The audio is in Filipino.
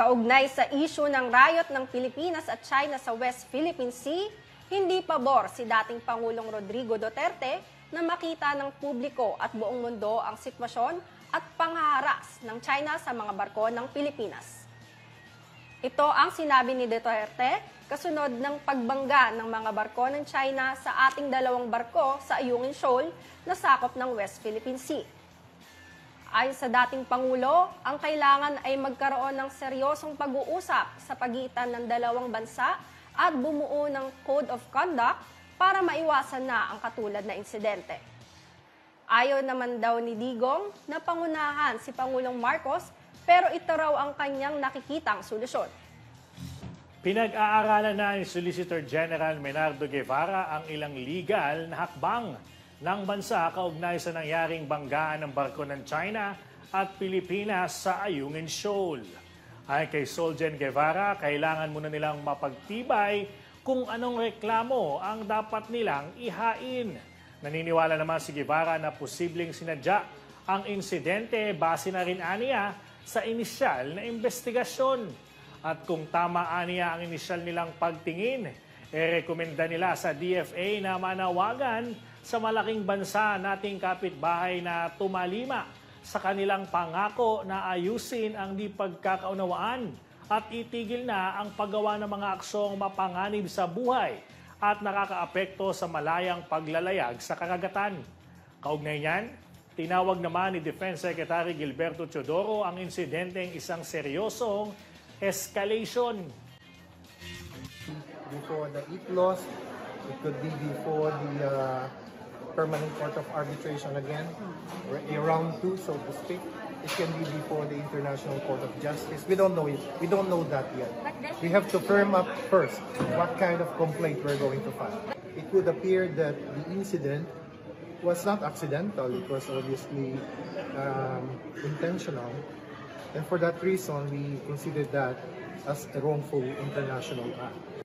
Kaugnay sa isyu ng riot ng Pilipinas at China sa West Philippine Sea, hindi pabor si dating Pangulong Rodrigo Duterte na makita ng publiko at buong mundo ang sitwasyon at panghaharas ng China sa mga barko ng Pilipinas. Ito ang sinabi ni Duterte kasunod ng pagbangga ng mga barko ng China sa ating dalawang barko sa Ayungin Shoal na sakop ng West Philippine Sea. Ayon sa dating Pangulo, ang kailangan ay magkaroon ng seryosong pag-uusap sa pagitan ng dalawang bansa at bumuo ng Code of Conduct para maiwasan na ang katulad na insidente. Ayaw naman daw ni Digong na pangunahan si Pangulong Marcos pero ito raw ang kanyang nakikitang solusyon. Pinag-aaralan na ni Solicitor General Menardo Guevara ang ilang legal na hakbang ng bansa kaugnay sa nangyaring banggaan ng barko ng China at Pilipinas sa Ayungin Shoal. Ayon kay Solgen Guevara, kailangan muna nilang mapagtibay kung anong reklamo ang dapat nilang ihain. Naniniwala naman si Guevara na posibleng sinadya ang insidente base na rin aniya sa inisyal na investigasyon. At kung tama aniya ang inisyal nilang pagtingin, e-rekomenda nila sa DFA na manawagan sa malaking bansa nating kapitbahay na tumalima sa kanilang pangako na ayusin ang di pagkakaunawaan at itigil na ang paggawa ng mga aksong mapanganib sa buhay at nakakaapekto sa malayang paglalayag sa karagatan. Kaugnay niyan, tinawag naman ni Defense Secretary Gilberto Teodoro ang insidenteng isang seryosong escalation. before the ITLOS, it could be before the uh, Permanent Court of Arbitration again, a round two, so to speak. It can be before the International Court of Justice. We don't know it. We don't know that yet. We have to firm up first what kind of complaint we're going to file. It would appear that the incident was not accidental. It was obviously um, intentional. And for that reason, we consider that as a wrongful international act.